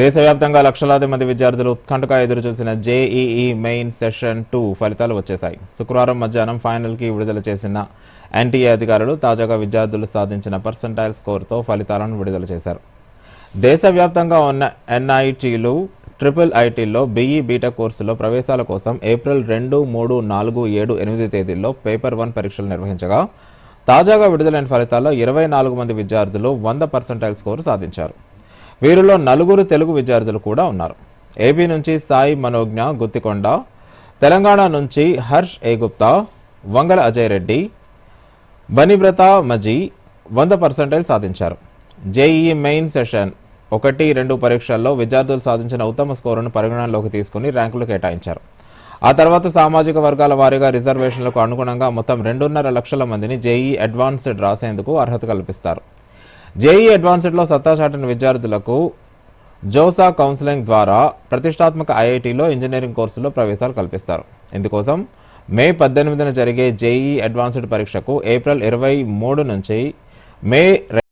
దేశవ్యాప్తంగా లక్షలాది మంది విద్యార్థులు ఉత్కంఠగా ఎదురుచూసిన జేఈఈ మెయిన్ సెషన్ టూ ఫలితాలు వచ్చేశాయి. శుక్రవారం మధ్యాహ్నం ఫైనల్కి విడుదల చేసిన ఎన్టీఏ అధికారులు తాజాగా విద్యార్థులు సాధించిన పర్సంటైల్ స్కోర్తో ఫలితాలను విడుదల చేశారు. దేశవ్యాప్తంగా ఉన్న ఎన్ఐటీలు ట్రిపుల్ ఐటీల్లో బీఈ బీటెక్ కోర్సులో ప్రవేశాల కోసం ఏప్రిల్ రెండు మూడు నాలుగు ఏడు ఎనిమిది తేదీల్లో పేపర్ వన్ పరీక్షలు నిర్వహించగా తాజాగా విడుదలైన ఫలితాల్లో ఇరవై నాలుగు మంది విద్యార్థులు వంద పర్సంటైల్ స్కోరు సాధించారు. వీరిలో నలుగురు తెలుగు విద్యార్థులు కూడా ఉన్నారు. ఏపీ నుంచి సాయి మనోజ్ఞ గుత్తికొండ తెలంగాణ నుంచి హర్ష్ ఏ గుప్తా వంగల అజయ్ రెడ్డి బనివ్రత మజీ వంద పర్సెంటైల్ సాధించారు. జేఈఈ మెయిన్ సెషన్ ఒకటి రెండు పరీక్షల్లో విద్యార్థులు సాధించిన ఉత్తమ స్కోరును పరిగణనలోకి తీసుకుని ర్యాంకులు కేటాయించారు. ఆ తర్వాత సామాజిక వర్గాల వారీగా రిజర్వేషన్లకు అనుగుణంగా మొత్తం రెండున్నర లక్షల మందిని జేఈ అడ్వాన్స్డ్ రాసేందుకు అర్హత కల్పిస్తారు. జేఈ అడ్వాన్స్డ్లో సత్తా చాటిన విద్యార్థులకు జోసా కౌన్సిలింగ్ ద్వారా ప్రతిష్టాత్మక ఐఐటిలో ఇంజనీరింగ్ కోర్సులో ప్రవేశాలు కల్పిస్తారు. ఇందుకోసం మే పద్దెనిమిదిన జరిగే జేఈ అడ్వాన్స్డ్ పరీక్షకు ఏప్రిల్ ఇరవై మూడు నుంచి మే